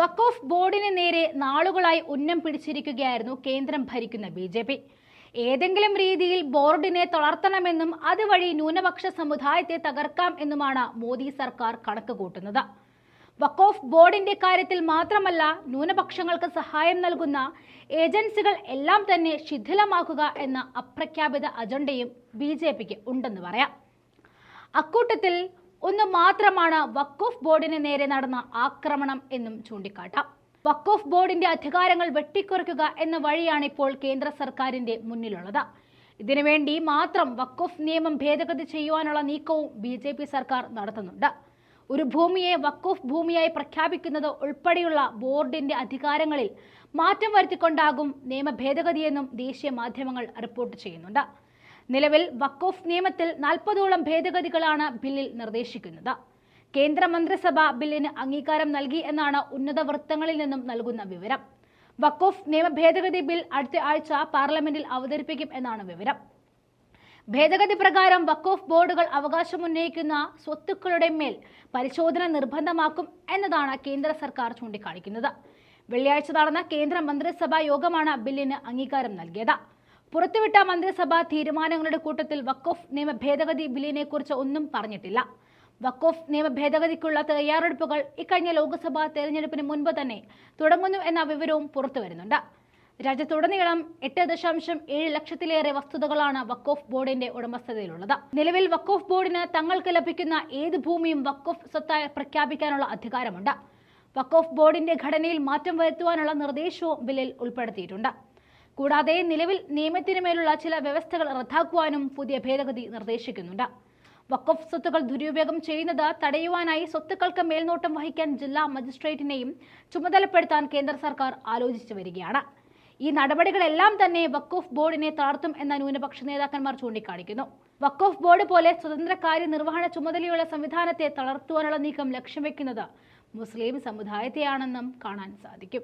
വഖഫ് ബോർഡിന് നേരെ നാളുകളായി ഉന്നം പിടിച്ചിരിക്കുകയായിരുന്നു കേന്ദ്രം ഭരിക്കുന്ന ബി ജെ പി. ഏതെങ്കിലും രീതിയിൽ ബോർഡിനെ തളർത്തണമെന്നും അതുവഴി ന്യൂനപക്ഷ സമുദായത്തെ തകർക്കാം എന്നുമാണ് മോദി സർക്കാർ കണക്ക് കൂട്ടുന്നത്. വഖഫ് ബോർഡിന്റെ കാര്യത്തിൽ മാത്രമല്ല ന്യൂനപക്ഷങ്ങൾക്ക് സഹായം നൽകുന്ന ഏജൻസികൾ എല്ലാം തന്നെ ശിഥിലമാക്കുക എന്ന അപ്രഖ്യാപിത അജണ്ടയും ബി ജെ പിക്ക് ഉണ്ടെന്ന് പറയാം. അക്കൂട്ടത്തിൽ ഒന്ന് മാത്രമാണ് വഖഫ് ബോർഡിന് നേരെ നടന്ന ആക്രമണം എന്നും ചൂണ്ടിക്കാട്ടാം. വഖഫ് ബോർഡിന്റെ അധികാരങ്ങൾ വെട്ടിക്കുറയ്ക്കുക എന്ന വഴിയാണ് ഇപ്പോൾ കേന്ദ്ര സർക്കാരിന്റെ മുന്നിലുള്ളത്. ഇതിനുവേണ്ടി മാത്രം വഖഫ് നിയമം ഭേദഗതി ചെയ്യുവാനുള്ള നീക്കവും ബി ജെ പി സർക്കാർ നടത്തുന്നുണ്ട്. ഒരു ഭൂമിയെ വഖഫ് ഭൂമിയായി പ്രഖ്യാപിക്കുന്നത് ഉൾപ്പെടെയുള്ള ബോർഡിന്റെ അധികാരങ്ങളിൽ മാറ്റം വരുത്തിക്കൊണ്ടാകും നിയമ ഭേദഗതിയെന്നും ദേശീയ മാധ്യമങ്ങൾ റിപ്പോർട്ട് ചെയ്യുന്നുണ്ട്. നിലവിൽ വഖഫ് നിയമത്തിൽ നാൽപ്പതോളം ഭേദഗതികളാണ് ബില്ലിൽ നിർദ്ദേശിക്കുന്നത്. കേന്ദ്ര മന്ത്രിസഭ ബില്ലിന് അംഗീകാരം നൽകി എന്നാണ് ഉന്നത വൃത്തങ്ങളിൽ നിന്നും നൽകുന്ന വിവരം. വഖഫ് നിയമ ഭേദഗതി ബിൽ അടുത്ത ആഴ്ച പാർലമെന്റിൽ അവതരിപ്പിക്കും എന്നാണ് വിവരം. ഭേദഗതി പ്രകാരം വഖഫ് ബോർഡുകൾ അവകാശമുന്നയിക്കുന്ന സ്വത്തുക്കളുടെ മേൽ പരിശോധന നിർബന്ധമാക്കും എന്നതാണ് കേന്ദ്ര സർക്കാർ ചൂണ്ടിക്കാണിക്കുന്നത്. വെള്ളിയാഴ്ച നടന്ന കേന്ദ്ര മന്ത്രിസഭാ യോഗമാണ് ബില്ലിന് അംഗീകാരം നൽകിയത്. പുറത്തുവിട്ട മന്ത്രിസഭാ തീരുമാനങ്ങളുടെ കൂട്ടത്തിൽ വക്കോഫ് നിയമ ഭേദഗതി ബില്ലിനെ കുറിച്ച് ഒന്നും പറഞ്ഞിട്ടില്ല. വക്കോഫ് നിയമ ഭേദഗതിക്കുള്ള തയ്യാറെടുപ്പുകൾ ഇക്കഴിഞ്ഞ ലോക്സഭാ തെരഞ്ഞെടുപ്പിന് മുൻപ് തന്നെ തുടങ്ങുന്നു എന്ന വിവരവും പുറത്തുവരുന്നുണ്ട് രാജ്യത്തുടനീളം എട്ട് ദശാംശം ഏഴ് ലക്ഷത്തിലേറെ വസ്തുതകളാണ് വക്കോഫ് ബോർഡിന്റെ ഉടമസ്ഥതയിലുള്ളത്. നിലവിൽ വക്കോഫ് ബോർഡിന് തങ്ങൾക്ക് ലഭിക്കുന്ന ഏത് ഭൂമിയും വക്കോഫ് സ്വത്തായി പ്രഖ്യാപിക്കാനുള്ള അധികാരമുണ്ട്. വക്കോഫ് ബോർഡിന്റെ ഘടനയിൽ മാറ്റം വരുത്തുവാനുള്ള നിർദ്ദേശവും ബില്ലിൽ ഉൾപ്പെടുത്തിയിട്ടുണ്ട്. കൂടാതെ നിലവിൽ നിയമത്തിന് മേലുള്ള ചില വ്യവസ്ഥകൾ റദ്ദാക്കുവാനും പുതിയ ഭേദഗതി നിർദ്ദേശിക്കുന്നുണ്ട്. വഖഫ് സ്വത്തുക്കൾ ദുരുപയോഗം ചെയ്യുന്നത് തടയുവാനായി സ്വത്തുക്കൾക്ക് മേൽനോട്ടം വഹിക്കാൻ ജില്ലാ മജിസ്ട്രേറ്റിനെയും ചുമതലപ്പെടുത്താൻ കേന്ദ്ര സർക്കാർ ആലോചിച്ചു വരികയാണ്. ഈ നടപടികളെല്ലാം തന്നെ വഖഫ് ബോർഡിനെ തളർത്തും എന്ന ന്യൂനപക്ഷ നേതാക്കന്മാർ ചൂണ്ടിക്കാണിക്കുന്നു. വഖഫ് ബോർഡ് പോലെ സ്വതന്ത്ര കാര്യനിർവഹണ ചുമതലയുള്ള സംവിധാനത്തെ തളർത്തുവാനുള്ള നീക്കം ലക്ഷ്യം വെക്കുന്നത് മുസ്ലിം സമുദായത്തെയാണെന്നും കാണാൻ സാധിക്കും.